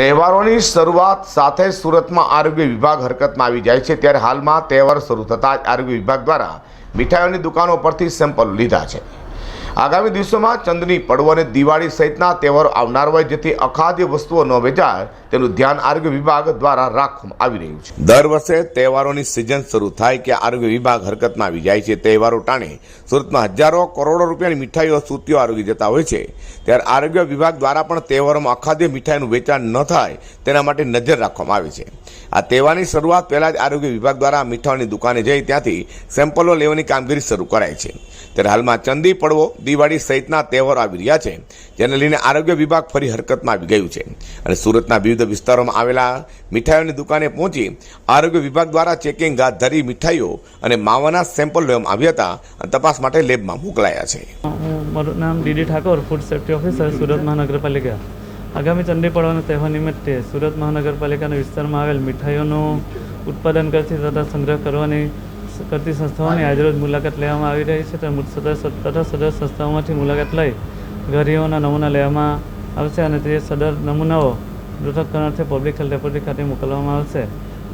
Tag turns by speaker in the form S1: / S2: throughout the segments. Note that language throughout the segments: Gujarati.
S1: તહેવારોની શરૂઆત સાથે સુરતમાં આરોગ્ય વિભાગ હરકતમાં આવી જાય છે. ત્યારે હાલમાં તહેવાર શરૂ થતાં આરોગ્ય વિભાગ દ્વારા મીઠાઈઓની દુકાનો પરથી સેમ્પલ લીધા છે. આગામી દિવસોમાં ચંદની પડવો અને દિવાળી સહિતના તહેવારો આવનાર હોય જેથી અખાદ્ય વસ્તુઓ ન વેચાય, તેનું ધ્યાન આરોગ્ય વિભાગ દ્વારા રાખવામાં આવી રહ્યું છે. દર વર્ષે તહેવારોની સિઝન શરૂ થાય કે આરોગ્ય વિભાગ હરકતમાં આવી જાય છે, તહેવારો ટાણે. સુરતમાં હજારો કરોડો રૂપિયાની મીઠાઈઓ, સુતીઓ આરોગી જતા હોય છે. ત્યારે આરોગ્ય વિભાગ દ્વારા પણ તહેવારોમાં અખાદ્ય મીઠાઈનું વેચાણ ન થાય, તેના માટે નજર રાખવામાં આવે છે. આ તહેવારની શરૂઆત પહેલાં જ આરોગ્ય વિભાગ દ્વારા મીઠાઈની દુકાને જઈ ત્યાંથી સેમ્પલો લેવાની કામગીરી શરૂ કરાય છે. ત્યારે હાલમાં ચંદી પડવો દિવાળી સહિતના તહેવારો આવી રહ્યા છે, જેને લઈને આરોગ્ય વિભાગ ફરી હરકતમાં આવી ગયું છે. અને સુરતના વિવિધ વિસ્તારોમાં આવેલા મીઠાઈઓની દુકાને પહોંચી આરોગ્ય વિભાગ દ્વારા ચેકિંગ હાથ ધરી મીઠાઈઓ અને માવાના સેમ્પલ લેવામાં આવ્યા હતા. અને તપાસ માટે લેબમાં મોકલાયા છે.
S2: મારું નામ DD Thakor food safety officer Surat Mahanagarpalika. આગામી ચંડી પડવાના તહેવાર નિમિત્તે સુરત મહાનગરપાલિકાના વિસ્તારમાં આવેલ મીઠાઈઓનું ઉત્પાદન કરતી તથા સંગ્રહ કરવાની કરતી સંસ્થાઓની આજરોજ મુલાકાત લેવામાં આવી રહી છે. તથા સદર સંસ્થાઓમાંથી મુલાકાત લઈ ઘરીઓના નમૂના લેવામાં આવશે અને તે સદર નમૂનાઓ પૃથક્કરણથી પબ્લિક હેલ્થ લેબોરેટરી ખાતે મોકલવામાં આવશે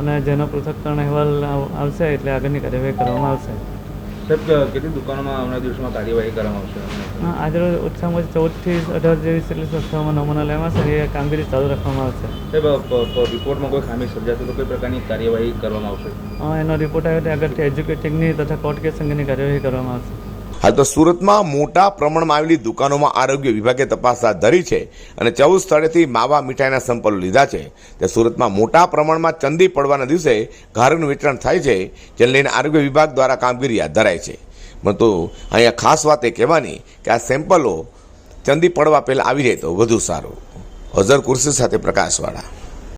S2: અને જેનો પૃથક્કરણ અહેવાલ આવ- આવશે એટલે આગળની કાર્યવાહી કરવામાં આવશે.
S3: સાહેબ કેટલી દુકાનોમાં આવનાર દિવસમાં કાર્યવાહી કરવામાં આવશે?
S2: હા, આજે રોજ ઓછામાં ઓછી ચૌદથી અઢાર જેવી જેટલી સંસ્થાઓમાં નમૂના લેવામાં આવશે એ કામગીરી ચાલુ રાખવામાં આવશે.
S3: સાહેબ રિપોર્ટમાં કોઈ ખામી સર્જાશે તો કોઈ પ્રકારની કાર્યવાહી કરવામાં આવશે?
S2: એનો રિપોર્ટ આવ્યો તે આગળથી એજ્યુકેટિંગની તથા કોર્ટ કેસ અંગેની કાર્યવાહી કરવામાં આવશે.
S1: હાલ તો સુરતમાં મોટા પ્રમાણમાં આવેલી દુકાનોમાં આરોગ્ય વિભાગે તપાસ હાથ ધરી છે અને ચૌદ સ્થળેથી માવા મીઠાઈના સેમ્પલો લીધા છે. તે સુરતમાં મોટા પ્રમાણમાં ચંદી પડવાના દિવસે ઘારનું વિતરણ થાય છે, જેને લઈને આરોગ્ય વિભાગ દ્વારા કામગીરી હાથ ધરાય છે. પરંતુ અહીંયા ખાસ વાત એ કહેવાની કે આ સેમ્પલો ચંદી પડવા પહેલાં આવી જાય તો વધુ સારું. અઝર કુર્સી સાથે પ્રકાશવાળા.